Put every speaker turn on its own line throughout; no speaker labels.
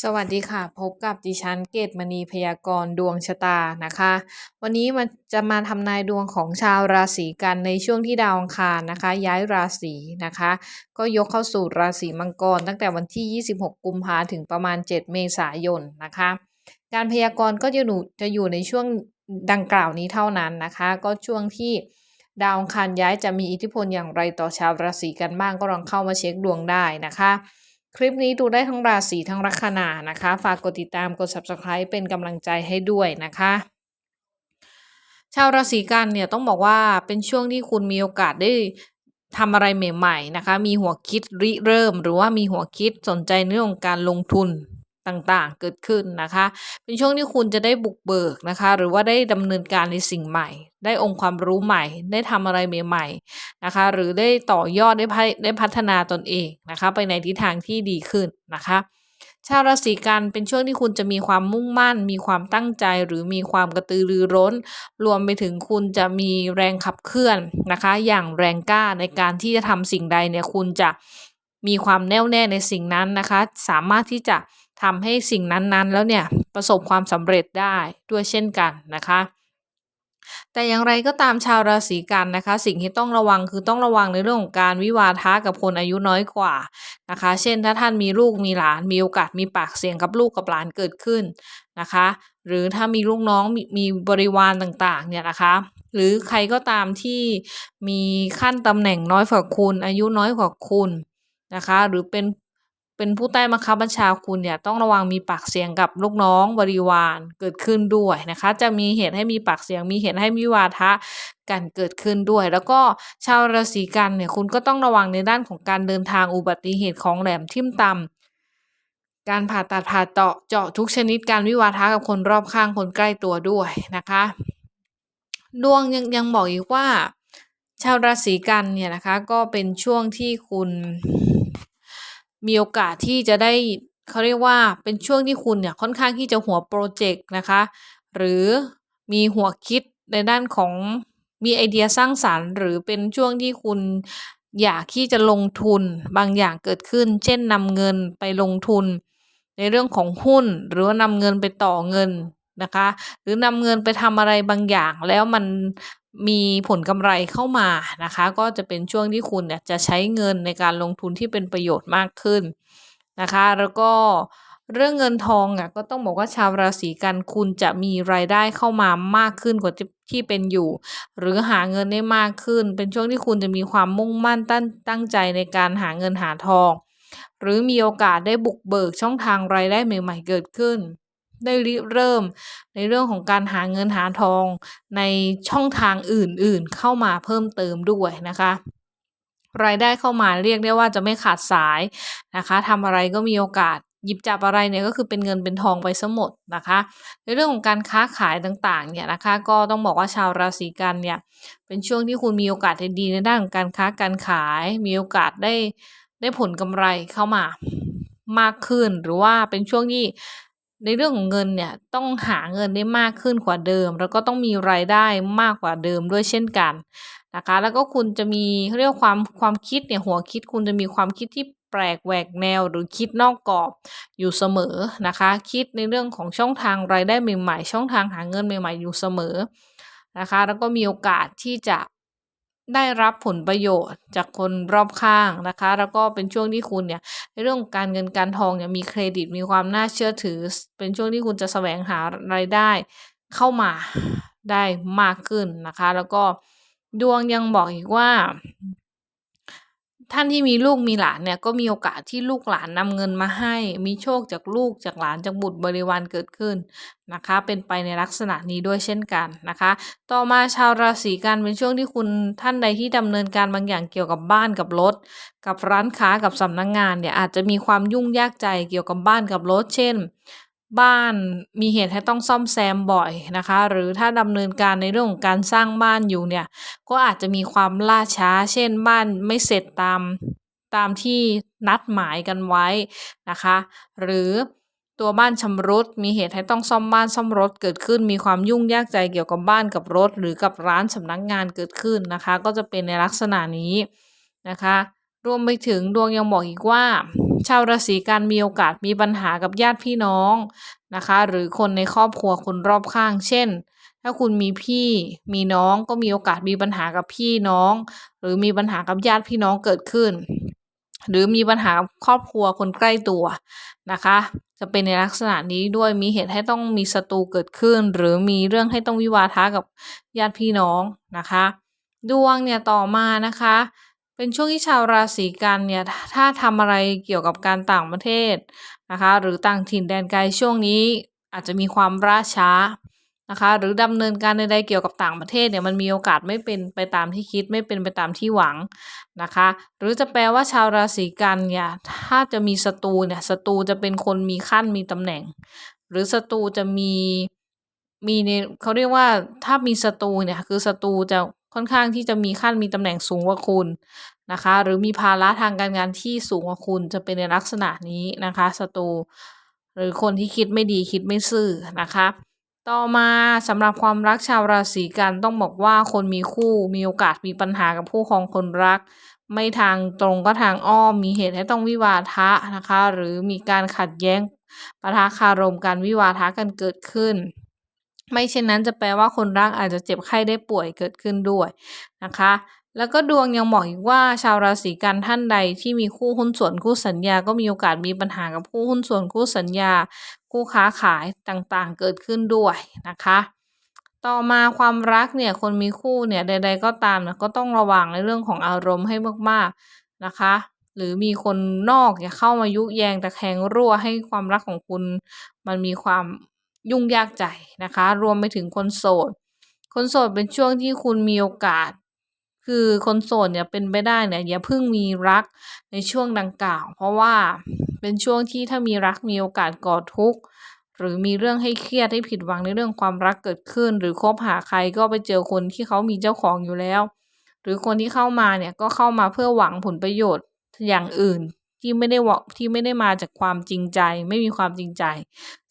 สวัสดีค่ะ พบกับดิฉันเกตมณีพยากรณ์ดวงชะตานะคะ วันนี้มันจะมาทำนายดวงของชาวราศีกันในช่วงที่ดาวอังคารนะคะ ย้ายราศีนะคะ ก็ยกเข้าสู่ราศีมังกร ตั้งแต่วันที่ 26 กุมภาถึงประมาณ 7 เมษายนนะคะ การพยากรณ์ก็จะอยู่จะอยู่ในช่วงดังกล่าวนี้เท่านั้นนะคะ ก็ช่วงที่ดาวอังคารย้ายจะมีอิทธิพลอย่างไรต่อชาวราศีกันบ้างก็ลองเข้ามาเช็คดวงได้นะคะ คลิปนี้ดูได้ทั้งราศีทั้งลัคนานะคะ ฝากกดติดตามกด subscribe เป็นกำลังใจให้ด้วยนะคะ ชาวราศีกันเนี่ยต้องบอกว่าเป็นช่วงที่คุณมีโอกาสได้ทำอะไรใหม่ ๆ นะคะ มีหัวคิดริเริ่ม หรือว่ามีหัวคิดสนใจเรื่องการลงทุน ต่างๆ เกิดขึ้นนะคะ เป็นช่วงที่คุณจะได้บุกเบิกนะคะ หรือว่าได้ดำเนินการในสิ่งใหม่ ได้องค์ความรู้ใหม่ ได้ทำอะไรใหม่ๆนะคะ หรือได้ต่อยอดได้พัได้พัฒนาตนเองนะคะ ไปในทิศทางที่ดีขึ้นนะคะชาวราศีกันเป็นช่วงที่คุณจะมีความมุ่งมั่น มีความตั้งใจ หรือมีความกระตือรือร้น รวมไปถึงคุณจะมีแรงขับเคลื่อนนะคะ อย่างแรงกล้าในการที่จะทำสิ่งใดเนี่ยคุณจะมีความแน่วแน่ในสิ่งนั้นนะคะ สามารถที่จะ ทำให้สิ่งนั้นๆ แล้วเนี่ยประสบความสำเร็จได้ด้วยเช่นกันนะคะแต่อย่างไรก็ตามชาวราศีกันนะคะ สิ่งที่ต้องระวังคือต้องระวังในเรื่องของการวิวาทะกับคนอายุน้อยกว่านะคะ เช่นถ้าท่านมีลูกมีหลานมีโอกาสมีปากเสียงกับลูกกับหลานเกิดขึ้นนะคะ หรือถ้ามีลูกน้องมมีบริวารต่างๆเนี่ยนะคะ หรือใครก็ตามที่มีขั้นตำแหน่งน้อยกว่าคุณ อายุน้อยกว่าคุณนะคะ หรือเป็น เป็นผู้ใต้บังคับบัญชาคุณเนี่ยต้องระวังมีปากเสียงกับลูกน้องบริวารเกิดขึ้นด้วยนะคะ จะมีเหตุให้มีปากเสียง มีเหตุให้มีวาทะกันเกิดขึ้นด้วย แล้วก็ชาวราศีกันเนี่ยคุณก็ต้องระวังในด้านของการเดินทางอุบัติเหตุของแหลมทิ่มตำการผ่าตัดผ่าเจาะเจาะทุกชนิดการวิวาทะกับคนรอบข้างคนใกล้ตัวด้วยนะคะ ดวงยังยังบอกอีกว่า ชาวราศีกันเนี่ยนะคะ ก็เป็นช่วงที่คุณ มีโอกาสที่จะได้เขาเรียกว่าเป็นช่วงที่คุณเนี่ยค่อนข้างที่จะหัวโปรเจกต์นะคะ หรือมีหัวคิดในด้านของมีไอเดียสร้างสารรค์ หรือเป็นช่วงที่คุณอยากที่จะลงทุนบางอย่างเกิดขึ้น เช่นนำเงินไปลงทุน ในเรื่องของหุ้น หรือว่านำเงินไปต่อเงินนะคะ หรือนำเงินไปทำอะไรบางอย่างแล้วมัน มีผลกำไรเข้ามานะคะ ก็จะเป็นช่วงที่คุณเนี่ยจะใช้เงินในการลงทุนที่เป็นประโยชน์มากขึ้นนะคะ แล้วก็เรื่องเงินทองอะก็ต้องบอกว่าชาวราศีกันคุณจะมีรายได้เข้ามามากขึ้นกว่าที่เป็นอยู่ หรือหาเงินได้มากขึ้น เป็นช่วงที่คุณจะมีความมุ่งมั่นตั้งตั้งใจในการหาเงินหาทอง หรือมีโอกาสได้บุกเบิกช่องทางรายได้ใหม่ ๆ เกิดขึ้น ได้ริเริ่ม ในเรื่องของการหาเงินหาทองในช่องทางอื่นๆ เข้ามาเพิ่มเติมด้วยนะคะรายได้เข้ามาเรียกได้ว่าจะไม่ขาดสายนะคะทำอะไรก็มีโอกาสหยิบจับอะไรเนี่ยก็คือเป็นเงินเป็นทองไปซะหมดนะคะ ในเรื่องของการค้าขายต่างๆเนี่ยนะคะ ก็ต้องบอกว่าชาวราศีกันเนี่ยเป็นช่วงที่คุณมีโอกาสดีในด้านของการค้าการขาย มีโอกาสได้ได้ผลกำไรเข้ามามากขึ้น หรือว่าเป็นช่วงที่ ในเรื่องของเงินเนี่ยต้องหาเงินได้มากขึ้นกว่าเดิม แล้วก็ต้องมีรายได้มากกว่าเดิมด้วยเช่นกันนะคะ แล้วก็คุณจะมีเรียกความความคิดเนี่ยหัวคิดคุณจะมีความคิดที่แปลกแหวกแนวหรือคิดนอกกรอบอยู่เสมอนะคะ คิดในเรื่องของช่องทางรายได้ใหม่ๆ ช่องทางหาเงินใหม่ ๆ อยู่เสมอนะคะ แล้วก็มีโอกาสที่จะ ได้รับผลประโยชน์จากคนรอบข้างนะคะ แล้วก็เป็นช่วงที่คุณเนี่ยในเรื่องของการเงินการทองเนี่ยมีเครดิตมีความน่าเชื่อถือ เป็นช่วงที่คุณจะแสวงหารายได้เข้ามาได้มากขึ้นนะคะ แล้วก็ดวงยังบอกอีกว่า ท่านที่มีลูกมีหลานเนี่ยก็มีโอกาสที่ลูกหลานนำเงินมาให้ มีโชคจากลูกจากหลานจากบุตรบริวารเกิดขึ้นนะคะ เป็นไปในลักษณะนี้ด้วยเช่นกันนะคะ ต่อมาชาวราศีกันเป็นช่วงที่คุณท่านใดที่ดำเนินการบางอย่างเกี่ยวกับบ้านกับรถ กับร้านค้ากับสำนักงงานเนี่ยอาจจะมีความยุ่งยากใจเกี่ยวกับบ้านกับรถ เช่น บ้านมีเหตุให้ต้องซ่อมแซมบ่อยนะคะ หรือถ้าดำเนินการในเรื่องของการสร้างบ้านอยู่เนี่ย ก็อาจจะมีความล่าช้า เช่นบ้านไม่เสร็จตามตามที่นัดหมายกันไว้นะคะ หรือตัวบ้านชำรุดมีเหตุให้ต้องซ่อมบ้านซ่อมรถเกิดขึ้น มีความยุ่งยากใจเกี่ยวกับบ้านกับรถ หรือกับร้านสำนักงงานเกิดขึ้นนะคะ ก็จะเป็นในลักษณะนี้นะคะ รวมไปถึงดวงยังบอกอีกว่า ชาวราศีกันมีโอกาสมีปัญหากับญาติพี่น้องนะคะ หรือคนในครอบครัวคนรอบข้าง เช่น ถ้าคุณมีพี่มีน้องก็มีโอกาสมีปัญหากับพี่น้อง หรือมีปัญหากับญาติพี่น้องเกิดขึ้น หรือมีปัญหาครอบครัวคนใกล้ตัวนะคะ จะเป็นในลักษณะนี้ด้วยมีเหตุให้ต้องมีศัตรูเกิดขึ้น หรือมีเรื่องให้ต้องวิวาทะกับญาติพี่น้องนะคะ ดวงเนี่ยต่อมานะคะ เป็นช่วงที่ชาวราศีกันเนี่ยถ้าทำอะไรเกี่ยวกับการต่างประเทศนะคะ หรือต่างถิ่นแดนไกลช่วงนี้อาจจะมีความล่าช้านะคะ หรือดำเนินการใดๆเกี่ยวกับต่างประเทศเนี่ยมันมีโอกาสไม่เป็นไปตามที่คิดไม่เป็นไปตามที่หวังนะคะ หรือจะแปลว่าชาวราศีกันเนี่ยถ้าจะมีศัตรูเนี่ยศัตรูจะเป็นคนมีขั้นมีตำแหน่ง หรือศัตรูจะมีมีในเขาเรียกว่าถ้ามีศัตรูเนี่ยคือศัตรูจะ ค่อนข้างที่จะมีขั้นมีตำแหน่งสูงกว่าคุณนะคะ หรือมีภาระทางการงานที่สูงกว่าคุณจะเป็นในลักษณะนี้นะคะศัตรูหรือคนที่คิดไม่ดีคิดไม่ซื่อนะคะ ต่อมาสำหรับความรักชาวราศีกันต้องบอกว่าคนมีคู่มีโอกาสมีปัญหากับผู้ครองคนรัก ไม่ทางตรงก็ทางอ้อมมีเหตุให้ต้องวิวาทะนะคะ หรือมีการขัดแย้งปะทะคารมการวิวาทะกันเกิดขึ้น ไม่เช่นนั้นจะแปลว่าคนรักอาจจะเจ็บไข้ได้ป่วยเกิดขึ้นด้วยนะคะ แล้วก็ดวงยังบอกอีกว่าชาวราศีกันท่านใดที่มีคู่หุ้นส่วนคู่สัญญา ก็มีโอกาสมีปัญหากับคู่หุ้นส่วนคู่สัญญา คู่ค้าขายต่างๆ เกิดขึ้นด้วยนะคะต่อมาความรักเนี่ยคนมีคู่เนี่ยใด ๆ ก็ตามก็ต้องระวังในเรื่องของอารมณ์ให้มากๆนะคะ หรือมีคนนอกอย่าเข้ามายุแยงตะแคงรั่วให้ความรักของคุณ มันมีความ ยุ่งยากใจนะคะ รวมไปถึงคนโสด คนโสดเป็นช่วงที่คุณมีโอกาส คือคนโสดเนี่ยเป็นไปได้เนี่ยอย่าเพิ่งมีรักในช่วงดังกล่าว เพราะว่าเป็นช่วงที่ถ้ามีรักมีโอกาสก่อทุกข์หรือมีเรื่องให้เครียดให้ผิดหวังในเรื่องความรักเกิดขึ้น หรือคบหาใครก็ไปเจอคนที่เขามีเจ้าของอยู่แล้ว หรือคนที่เข้ามาเนี่ยก็เข้ามาเพื่อหวังผลประโยชน์อย่างอื่น ที่ไม่ได้วที่ไม่ได้มาจากความจริงใจ ไม่มีความจริงใจ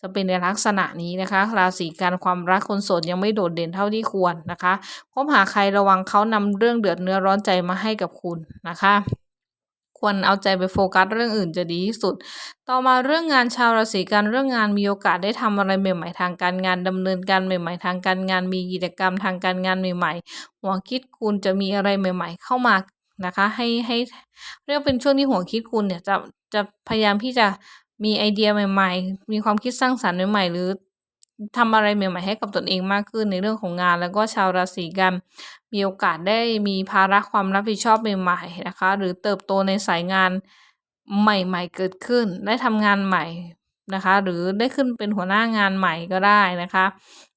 จะเป็นในลักษณะนี้นะคะ ราศีการความรักคนโสดยังไม่โดดเด่นเท่าที่ควรนะคะคบหาใครระวังเขานำเรื่องเดือดเนื้อร้อนใจมาให้กับคุณนะคะควรเอาใจไปโฟกัสเรื่องอื่นจะดีที่สุด ต่อมาเรื่องงานชาวราศีกันเรื่องงานมีโอกาสได้ทำอะไรใหม่ๆทางการงานดำเนินการใหม่ๆทางการงานมีกิจกรรมทางการงานใหม่ๆหัวคิดคุณจะมีอะไรใหม่ ๆ เข้ามา นะคะ ให้ให้เรียกเป็นช่วงที่หัวคิดคุณเนี่ยจะจะพยายามที่จะมีไอเดียใหม่ ๆ มีความคิดสร้างสรรค์ใหม่ๆหรือทำอะไรใหม่ๆให้กับตนเองมากขึ้นในเรื่องของงาน แล้วก็ชาวราศีกันมีโอกาสได้มีภาระความรับผิดชอบใหม่ๆนะคะ หรือเติบโตในสายงานใหม่ๆเกิดขึ้น ได้ทำงานใหม่นะคะ หรือได้ขึ้นเป็นหัวหน้างานใหม่ก็ได้นะคะ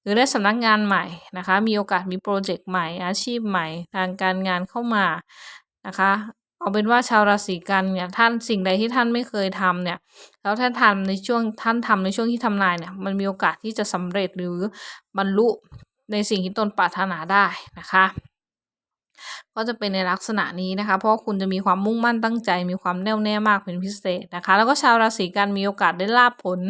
หรือได้สำนักงานใหม่นะคะ มีโอกาสมีโปรเจกต์ใหม่อาชีพใหม่ ทางการงานเข้ามา นะคะเอาเป็นว่าชาวราศีกันเนี่ยท่านสิ่งใดที่ท่านไม่เคยทำเนี่ยแล้วท่านทำในช่วงท่านทำในช่วงที่ทำนายเนี่ยมันมีโอกาสที่จะสำเร็จหรือบรรลุในสิ่งที่ตนปรารถนาได้นะคะก็จะเป็นในลักษณะนี้นะคะ เพราะคุณจะมีความมุ่งมั่นตั้งใจ มีความแน่วแน่มากเป็นพิเศษนะคะ แล้วก็ชาวราศีกันมีโอกาสได้ลาบผล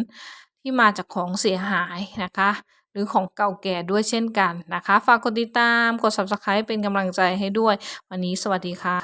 ที่มาจากของเสียหายนะคะ หรือของเก่าแก่ด้วยเช่นกันนะคะ ฝากกดติดตาม กด subscribe เป็นกำลังใจให้ด้วย วันนี้สวัสดีค่ะ